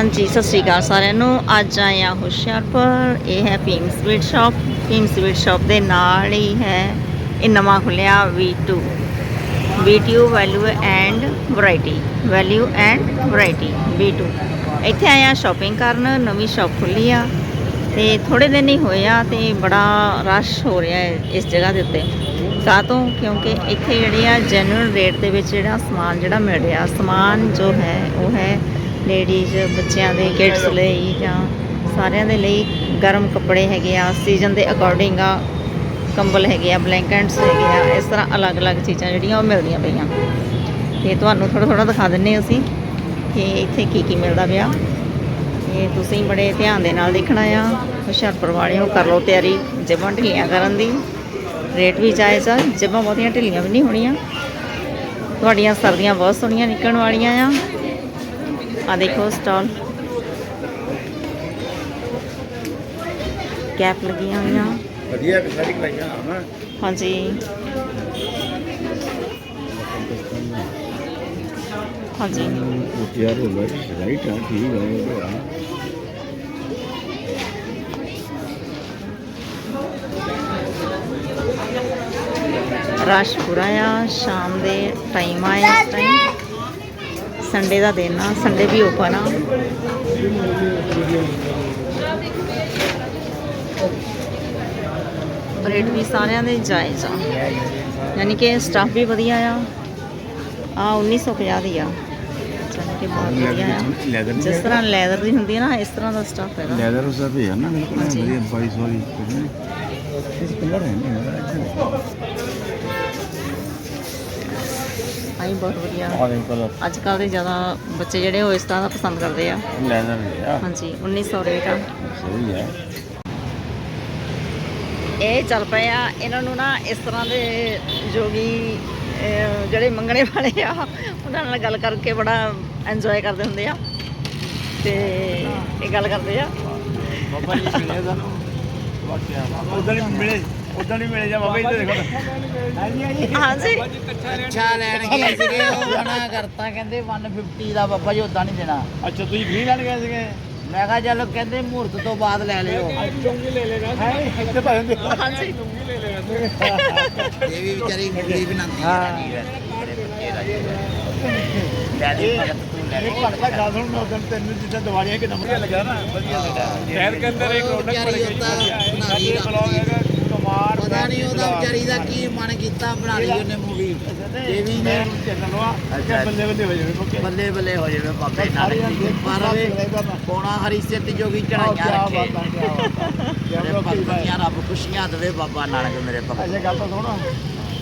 ਹਾਂਜੀ, ਸਤਿ ਸ਼੍ਰੀ ਅਕਾਲ ਸਾਰਿਆਂ ਨੂੰ। ਅੱਜ ਆਏ ਆ ਹੁਸ਼ਿਆਰਪੁਰ। ਇਹ ਹੈ Bhim sweet shop. Bhim sweet shop ਦੇ ਨਾਲ ਹੀ ਹੈ ਇਹ ਨਵਾਂ ਖੁੱਲਿਆ V2 V2 value and variety value and variety V2 ਇੱਥੇ ਆਏ ਆ ਸ਼ਾਪਿੰਗ ਕਰਨ, ਨਵੀਂ ਸ਼ਾਪ ਖੁੱਲੀ ਆ ਤੇ ਥੋੜੇ ਦਿਨ ਹੀ ਹੋਏ ਆ ਤੇ ਬੜਾ ਰਸ਼ ਹੋ ਰਿਹਾ ਹੈ ਇਸ ਜਗ੍ਹਾ ਦੇ ਉੱਤੇ। ਕਾਹ ਤੋਂ? ਕਿਉਂਕਿ ਇੱਥੇ ਜਿਹੜੇ ਆ ਜੈਨੂਅਲ ਰੇਟ ਦੇ ਵਿੱਚ ਜਿਹੜਾ ਸਮਾਨ ਜਿਹੜਾ ਮਿਲ ਰਿਹਾ, ਸਮਾਨ ਜੋ ਹੈ, ਉਹ ਹੈ ਲੇਡੀਜ਼ ਬੱਚਿਆਂ ਦੇ ਕਿਡਸ ਲਈ ਜਾਂ ਸਾਰਿਆਂ ਦੇ ਲਈ ਗਰਮ ਕੱਪੜੇ ਹੈਗੇ ਆ, ਸੀਜ਼ਨ ਦੇ ਅਕੋਰਡਿੰਗ ਆ, ਕੰਬਲ ਹੈਗੇ ਆ ਬਲੈਂਕਟਸ ਹੈਗੇ ਆ, ਇਸ ਤਰ੍ਹਾਂ ਅਲੱਗ-ਅਲੱਗ ਚੀਜ਼ਾਂ ਜਿਹੜੀਆਂ ਉਹ ਮਿਲਦੀਆਂ ਪਈਆਂ। ਤੇ ਤੁਹਾਨੂੰ ਥੋੜਾ ਥੋੜਾ ਦਿਖਾ ਦਿੰਨੇ ਅਸੀਂ ਕਿ ਇੱਥੇ ਕੀ ਕੀ ਮਿਲਦਾ ਪਿਆ। ਇਹ ਤੁਸੀਂ ਬੜੇ ਧਿਆਨ ਦੇ ਨਾਲ ਦੇਖਣਾ ਆ, ਹੁਸ਼ਿਆਰਪੁਰ ਵਾਲਿਓ ਕਰ ਲਓ ਤਿਆਰੀ ਜੇਬਾਂ ਢਿੱਲੀਆਂ ਕਰਨ ਦੀ। ਰੇਟ ਵੀ ਜਾਇਜ਼ ਆ ਜੇਬਾਂ ਬਹੁਤੀਆਂ ਢਿੱਲੀਆਂ ਵੀ ਨਹੀਂ ਹੋਣੀਆਂ। ਤੁਹਾਡੀਆਂ ਸਰਦੀਆਂ ਬਹੁਤ ਸੋਹਣੀਆਂ ਨਿਕਲਣ ਵਾਲੀਆਂ ਆ। ਆ ਦੇਖੋ ਸਟਾਲ। ਕੈਪ ਲੱਗੀਆਂ ਹੋਈਆਂ। ਵਧੀਆ ਸਾਰੀ ਕਲਾਈਆਂ ਹਾਂ ਹਾਂਜੀ। ਹਾਂਜੀ। ਯਾਰ ਉਹ ਰਾਈਟ ਆ ਠੀਕ ਆ ਰਸ਼ ਪੂਰਾ ਆ ਸ਼ਾਮ ਦੇ ਟਾਈਮ ਆ ਇਸ ਟਾਈਮ ਸੰਡੇ ਦਾ ਦਿਨ ਆ ਸੰਡੇ ਵੀ ਓਪਨ ਆ। ਰੇਟ ਵੀ ਸਾਰਿਆਂ ਦੇ ਜਾਇਜ਼ ਆ। ਯਾਨੀ ਕਿ ਸਟਾਫ ਵੀ ਵਧੀਆ ਆ। ਆ 1950 ਦੀ ਆ। ਯਾਨੀ ਕਿ ਬਹੁਤ ਵਧੀਆ ਆ। ਜਿਸ ਤਰ੍ਹਾਂ ਲੈਦਰ ਦੀ ਹੁੰਦੀ ਹੈ ਨਾ ਇਸ ਤਰ੍ਹਾਂ ਦਾ ਸਟਾਫ ਹੈਗਾ। ਲੈਦਰ ਉਸ ਦਾ ਵੀ ਹੈ ਨਾ ਬਿਲਕੁਲ। ਵਧੀਆ 2200 ਦੀ ਇਸ ਕਲਰ ਹੈ ਨਾ ਆਈ ਬਹੁਤ ਵਧੀਆ। ਆਰੇਂਜ ਕਲਰ ਅੱਜ ਕੱਲ ਦੇ ਜ਼ਿਆਦਾ ਬੱਚੇ ਜਿਹੜੇ ਉਹ ਇਸ ਤਰ੍ਹਾਂ ਦਾ ਪਸੰਦ ਕਰਦੇ ਆ। ਲੈਦਰ ਹੈ ਹਾਂਜੀ 1900 ਰੇਟ ਆ। ਸਹੀ ਹੈ। ਇਹ ਚੱਲ ਪਏ ਆ ਇਹਨਾਂ ਨੂੰ ਨਾ ਇਸ ਤਰ੍ਹਾਂ ਦੇ ਜੋਗੀ ਅਹ, ਜਿਹੜੇ ਮੰਗਣੇ ਵਾਲੇ ਆ ਉਹਨਾਂ ਨਾਲ ਗੱਲ ਕਰਕੇ ਬੜਾ ਇੰਜੋਏ ਕਰਦੇ ਹੁੰਦੇ ਆ। ਤੇ ਇਹ ਗੱਲ ਕਰਦੇ ਆ। ਬਾਬਾ ਜੀ ਮਿਲੇ ਤੁਹਾਨੂੰ? ਵਾਕਿਆ ਉਦੋਂ ਹੀ ਮਿਲੇ। ਉਦੋਂ ਹੀ ਮਿਲੇ ਜਾ ਬਾਬਾ ਜੀ ਤੇ ਦੇਖੋ ਹਾਂਜੀ। ਅੱਛਾ ਲੈਣ ਗਏ ਸੀਗੇ ਉਹ ਮਨਾ ਕਰਤਾ ਕਹਿੰਦੇ 150 ਦਾ ਬਾਬਾ ਜੀ ਉਦਾਂ ਨਹੀਂ ਦੇਣਾ। ਅੱਛਾ ਤੁਸੀਂ ਵੀ ਲੈਣ ਗਏ ਸੀਗੇ? ਮੈਂ ਕਿਹਾ ਚਲੋ ਕਹਿੰਦੇ ਮਹੂਰਤ ਤੋਂ ਬਾਅਦ ਲੈ ਲਿਓ। ਚੁੰਗੀ ਲੈ ਲੈਗਾ ਹੈ? ਇੱਥੇ ਭਾਵੇਂ ਦੇ ਹਾਂਜੀ। ਇਹ ਵੀ ਵਿਚਾਰੀ ਗੁੱਲੀ ਬਣਾਉਂਦੀ ਹੈ ਲੈ ਦੇ ਭਗਤ ਤੂੰ ਲੈ ਇਹ ਭੜਕਾ ਗੱਲ ਸੁਣ ਮੈਂ ਉਦੋਂ ਤੈਨੂੰ ਜਿੱਦਾਂ ਦਿਵਾਲੀਆਂ ਕਿ ਨੰਬਰ ਲੱਗਾ ਨਾ। ਵਧੀਆ ਲੱਗਾ ਸ਼ਹਿਰ ਕੇ ਅੰਦਰ ਇੱਕ ਰੌਣਕ ਪੜ ਗਈ ਸਾਡੇ ਬਲੌਗ ਹੈਗਾ। ਕੁਮਾਰ ਪਤਾ ਨਹੀਂ ਉਹਦਾ ਵਿਚਾਰੀ ਦਾ ਕੀ ਮਨ ਕੀਤਾ ਬਣਾ ਲਈ ਉਹਨੇ ਮੂਵੀ ਦੇਵੀ ਨੇ ਬੱਲੇ ਬੱਲੇ ਹੋ ਜਾਵੇ ਓਕੇ। ਬੱਲੇ ਬੱਲੇ ਹੋ ਜਾਵੇ ਬਾਬੇ ਨਾਲ ਪਰ ਵੇ ਪੋਣਾ ਹਰੀ ਤੇ ਜੋਗੀ ਚੜਾਈਆਂ ਰੱਖੇ। ਮੇਰੇ ਭਗਤਾਂ ਰੱਬ ਖੁਸ਼ੀਆਂ ਦੇਵੇ ਬਾਬਾ ਨਾਨਕ ਮੇਰੇ ਭਗਤ ਅੱਛਾ ਗੱਲ ਤਾਂ ਸੁਣ।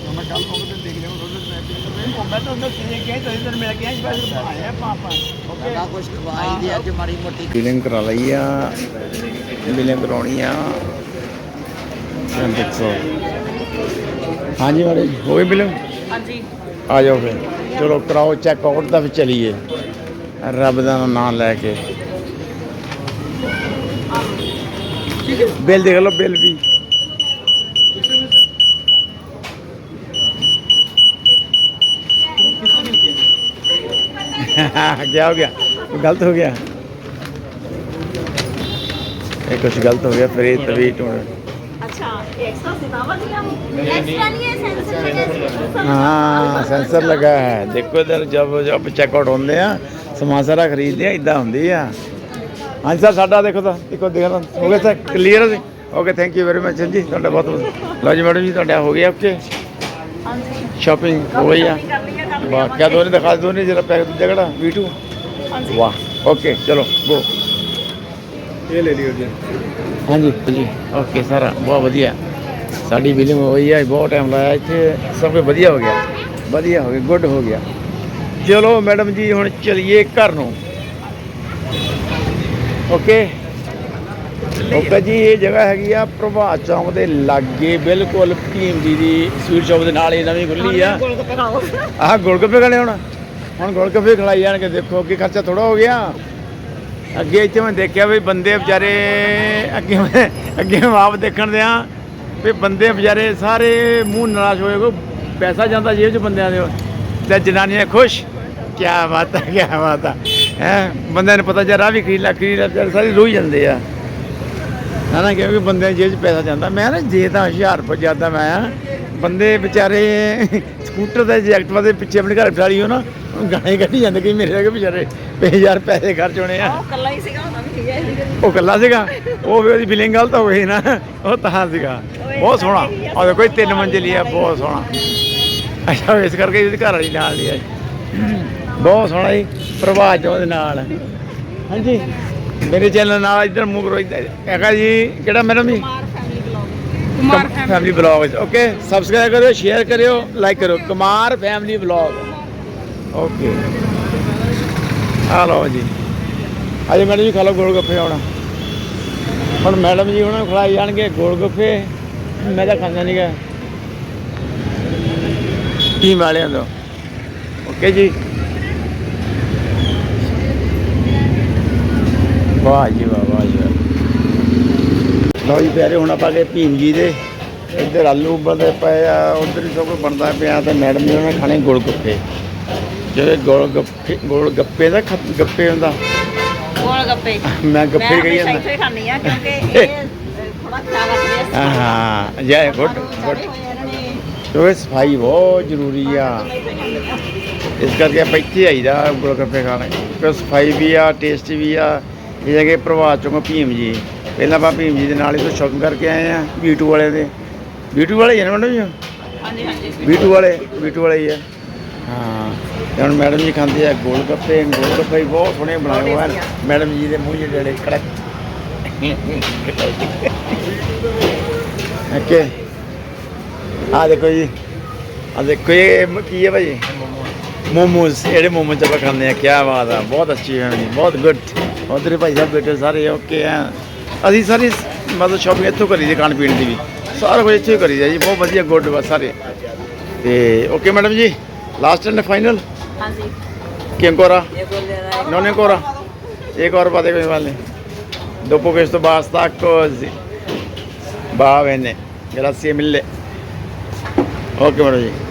ਮੈਂ ਕੱਲ ਨੂੰ ਤੇ ਦੇਖ ਲਿਆ ਉਹ ਮੈਂ ਤਾਂ ਉਹਨਾਂ ਕਿਹਾ ਤੁਸੀਂ ਦਿਨ ਮਿਲ ਗਿਆ ਇਸ ਵਾਰ ਆਇਆ ਪਾਪਾ। ਓਕੇ। ਕੁਛ ਖਵਾਈ ਦੀ ਅੱਜ ਮਾੜੀ ਮੋਟੀ। ਬਿਲਿੰਗ ਕਰਾ ਲਈ ਆ ਬਿਲਿੰਗ ਕਰਾਉਣੀ ਆ। ਦੇਖੋ ਹਾਂਜੀ ਮਾੜੇ ਜੀ ਹੋ ਗਈ ਬਿਲਿੰਗ ਹਾਂਜੀ ਆ ਜਾਓ ਫਿਰ ਚਲੋ ਕਰਾਓ ਚੈੱਕ ਆਊਟ ਦਾ ਫਿਰ ਚਲੀਏ ਰੱਬ ਦਾ ਨਾਮ ਲੈ ਕੇ ਬਿੱਲ ਦੇਖ ਲਓ ਬਿੱਲ ਵੀ क्या हो गया गलत हो गया ये कुछ गलत हो गया फिर ये तभी ढूंढ हाँ सेंसर लगा है देखो इधर जब जब चेकआउट होंगे ਆ ਸਮਾਨ ਸਾਰਾ ਖਰੀਦਦੇ ਆ ਇਦਾਂ ਹੁੰਦੀ ਆ। ਹਾਂਜੀ ਸਰ ਸਾਡਾ ਦੇਖੋ ਤਾਂ ਦੇਖੋ ਦੇਖਣਾ ਹੋ ਗਿਆ sir clear C okay thank you very much ਜੀ। ਤੁਹਾਡਾ ਬਹੁਤ ਬਹੁਤ ਲਓ ਜੀ ਮੈਡਮ ਜੀ ਤੁਹਾਡਾ ਹੋ ਗਿਆ ਓਕੇ ਸ਼ਾਪਿੰਗ ਹੋ ਗਈ ਆ। ਵਾਹ ਕਿਆ ਦੋਨੇ ਦਿਖਾ ਦੋਨੇ ਜਿਹੜਾ ਪੈਕ ਦੂਜਾ ਕਿਹੜਾ? ਵੀਟੂ ਵਾਹ ਓਕੇ ਚਲੋ ਗੋ ਇਹ ਲੈ ਲਿਓ ਜੀ। ਹਾਂਜੀ ਜੀ ਓਕੇ ਸਰ ਬਹੁਤ ਵਧੀਆ। ਸਾਡੀ ਬਿਲਿੰਗ ਹੋਈ ਹੈ ਬਹੁਤ ਟਾਈਮ ਲਾਇਆ ਇੱਥੇ ਸਭ ਕੁਝ ਵਧੀਆ ਹੋ ਗਿਆ। ਵਧੀਆ ਹੋ ਗਿਆ ਗੁੱਡ ਹੋ ਗਿਆ। ਚਲੋ ਮੈਡਮ ਜੀ ਹੁਣ ਚਲੀਏ ਘਰ ਨੂੰ। ਓਕੇ ਓਕੇ ਜੀ ਇਹ ਜਗ੍ਹਾ ਹੈਗੀ ਆ ਪ੍ਰਭਾਤ ਚੌਂਕ ਦੇ ਲਾਗੇ ਬਿਲਕੁਲ ਭੀਮ ਜੀ ਦੀ ਸਵੀਟ ਸ਼ਾਪ ਦੇ ਨਾਲ ਹੀ ਨਵੀਂ ਖੁੱਲੀ ਆ। ਆਹ ਗੋਲਗੱਪੇ ਖਾਣੇ ਹੁਣ? ਹੁਣ ਗੋਲਗੱਪੇ ਖਿਲਾਈ ਜਾਣਗੇ ਦੇਖੋ ਅੱਗੇ ਖਰਚਾ ਥੋੜਾ ਹੋ ਗਿਆ। ਅੱਗੇ ਇੱਥੇ ਮੈਂ ਦੇਖਿਆ ਵੀ ਬੰਦੇ ਵਿਚਾਰੇ ਅੱਗੇ ਅੱਗੇ ਮੈਂ ਆਪ ਦੇਖਣ ਦਿਆਂ। ਵੀ ਬੰਦੇ ਵਿਚਾਰੇ ਸਾਰੇ ਮੂੰਹ ਨਿਰਾਸ਼ ਹੋਏ ਕੋ ਪੈਸਾ ਜਾਂਦਾ ਜੇਬ 'ਚ ਬੰਦਿਆਂ ਦੇ। ਤੇ ਜਨਾਨੀਆਂ ਖੁਸ਼। ਕੀ ਬਾਤ ਹੈ ਕੀ ਬਾਤ ਹੈ ਹੈ, ਬੰਦਿਆਂ ਨੂੰ ਪਤਾ ਜੇ ਰਾਹ ਵੀ ਖਰੀਦ ਲਾ ਖਰੀਦ ਲਾ ਸਾਰੇ ਰੋਈ ਜਾਂਦੇ ਆ। ਹੈ ਨਾ, ਕਿਉਂਕਿ ਬੰਦਿਆਂ ਦੀ ਜੇਬ 'ਚ ਪੈਸਾ ਜਾਂਦਾ। ਮੈਂ ਨਾ ਜੇ ਤਾਂ ਹੁਸ਼ਿਆਰਪੁਰ ਜਾਂਦਾ ਮੈਂ ਆ, ਬੰਦੇ ਵਿਚਾਰੇ ਸਕੂਟਰ ਦੇ ਜੈਕਟਵਾ ਦੇ ਪਿੱਛੇ ਆਪਣੇ ਘਰ ਬਿਠਾ ਲਈ ਹੋ ਨਾ ਗਾਣੇ ਕੱਢੀ ਜਾਂਦੇ ਕਿ ਮੇਰੇ ਵਰਗੇ ਵਿਚਾਰੇ ਪੇ ਹਜ਼ਾਰ ਪੈਸੇ ਖਰਚ ਹੋਣੇ ਆ। ਉਹ ਕੱਲਾ ਹੀ ਸੀਗਾ ਉਹ ਕੱਲਾ ਸੀਗਾ ਉਹ ਵੀ ਉਹਦੀ ਬਿਲਿੰਗ ਗਲਤ ਹੋ ਗਈ ਨਾ ਉਹ ਤਾਂ ਸੀਗਾ। ਬਹੁਤ ਸੋਹਣਾ। ਉਹ ਦੇਖੋ ਇਹ ਤਿੰਨ ਮੰਜ਼ਿਲੀ ਆ ਬਹੁਤ ਸੋਹਣਾ। ਅੱਛਾ ਇਸ ਕਰਕੇ ਇਹਦੀ ਘਰ ਵਾਲੀ ਨਾਲ ਨਹੀਂ ਆਈ ਬਹੁਤ ਸੋਹਣਾ ਜੀ ਪ੍ਰਭਾਤ ਚੋਂ ਦੇ ਨਾਲ। ਹਾਂਜੀ। ਮੇਰੇ ਚੈਨਲ ਨਾਲ ਇੱਧਰ ਮੂੰਹ ਕਰੋ ਹੈਗਾ ਜੀ ਕਿਹੜਾ ਮੈਡਮ ਜੀ? Kumar family blog okay subscribe ਕਰਿਓ ਸ਼ੇਅਰ ਕਰਿਓ ਲਾਈਕ ਕਰਿਓ। ਕੁਮਾਰ ਫੈਮਿਲੀ ਬਲੌਗ ਓਕੇ ਆ ਲਓ ਜੀ। ਅਜੇ ਮੈਡਮ ਜੀ ਖਾ ਲਓ ਗੋਲ ਗੱਪੇ ਹੁਣ। ਹੁਣ ਮੈਡਮ ਜੀ ਉਹਨਾਂ ਨੂੰ ਖਿਲਾਈ ਜਾਣਗੇ ਗੋਲ ਗੱਪੇ ਮੈਂ ਤਾਂ ਖਾਂਦਾ ਨਹੀਂ ਗਾ ਟੀਮ ਵਾਲਿਆਂ ਤੋਂ? ਓਕੇ ਜੀ। ਵਾਹ ਜੀ ਵਾਹ ਵਾਹ ਜੀ। ਲਓ ਜੀ ਪਿਆਰੇ ਹੁਣ ਆਪਾਂ ਗਏ ਭੀਮ ਜੀ ਦੇ। ਇੱਧਰ ਆਲੂ ਉਬਲਦੇ ਪਏ ਆ ਉਧਰ ਹੀ ਸਭ ਬਣਦਾ ਪਿਆ ਤੇ ਮੈਡਮ ਜੀ ਉਹਨਾਂ ਨੇ ਖਾਣੇ ਗੋਲ ਗੱਪੇ ਜਿਹੜੇ ਗੋਲ ਗੱਪੇ ਗੋਲ ਗੱਪੇ ਦਾ ਗੱਪੇ ਹੁੰਦਾ। ਗੋਲ ਗੱਪੇ। ਮੈਂ ਗੱਪੇ ਮੈਂ ਹਮੇਸ਼ਾ ਜਾਂਦਾ। ਇੱਥੇ ਖਾਂਦੀ ਆ ਕਿਉਂਕਿ ਇਹ ਥੋੜਾ ਖਿਆਲ ਰੱਖਦੇ ਆ ਹਾਂ। ਜੈ ਗੁੱਡ ਗੁੱਡ। ਕਿਉਂਕਿ ਸਫ਼ਾਈ ਬਹੁਤ ਜ਼ਰੂਰੀ ਆ। ਇਸ ਕਰਕੇ ਆਪਾਂ ਇੱਥੇ ਆਈਦਾ ਗੋਲ ਗੱਪੇ ਖਾਣੇ। ਕਿਉਂਕਿ ਸਫ਼ਾਈ ਵੀ ਆ ਟੇਸਟੀ ਵੀ ਆ। ਇਹ ਜਗ੍ਹਾ ਪ੍ਰਭਾਤ ਚੋਂ ਭੀਮ ਜੀ। ਪਹਿਲਾਂ ਆਪਾਂ ਭੀਮ ਜੀ ਦੇ ਨਾਲ ਹੀ ਤੋਂ ਸ਼ੌਪਿੰਗ ਕਰਕੇ ਆਏ ਆ ਬੀਟੂ ਵਾਲੇ ਦੇ। ਬੀਟੂ ਵਾਲੇ ਹੀ ਆ ਨਾ ਹਾਂਜੀ ਹਾਂਜੀ। ਬੀਟੂ ਵਾਲੇ ਬੀਟੂ ਵਾਲੇ ਹੀ ਆ। ਹਾਂ। ਤੇ ਹੁਣ ਮੈਡਮ ਜੀ ਖਾਂਦੇ ਆ ਗੋਲ ਗੱਪੇ ਗੋਲ ਗੱਪੇ ਵੀ ਬਹੁਤ ਸੋਹਣੇ ਬਣਾਏ ਹੋਏ ਆ ਮੈਡਮ ਜੀ ਦੇ ਮੂੰਹ ਜਿਹੜੇ ਕੜਕ। ਓਕੇ। ਆ ਦੇਖੋ ਜੀ। ਆ ਦੇਖੋ ਇਹ ਕੀ ਹੈ ਭਾਜੀ ਮੋਮੋਸ ਜਿਹੜੇ ਮੋਮੋਸ ਆਪਾਂ ਖਾਂਦੇ ਆ ਕੀ ਬਾਤ ਆ। ਬਹੁਤ ਅੱਛੀ ਹੈ ਜੀ, ਬਹੁਤ ਗੁੱਡ ਉਧਰ ਭਾਈ ਸਾਹਿਬ ਬੈਠੇ ਸਾਰੇ ਓਕੇ ਆ। ਅਸੀਂ ਸਾਰੀ ਮਤਲਬ ਸ਼ਾਪਿੰਗ ਇੱਥੋਂ ਕਰੀ ਦੀ, ਖਾਣ ਪੀਣ ਦੀ ਵੀ। ਸਾਰਾ ਕੁਝ ਇੱਥੇ ਹੀ ਕਰੀ ਦਾ ਜੀ, ਬਹੁਤ ਵਧੀਆ ਗੁੱਡ ਵਾ ਸਾਰੇ। ਤੇ ਓਕੇ ਮੈਡਮ ਜੀ last and final ¿Quién cora? No, no cora. ¿Qué vale? Dopo que esto basta, cosi. Va a venir. Gracias, mille. Ok, Marojito.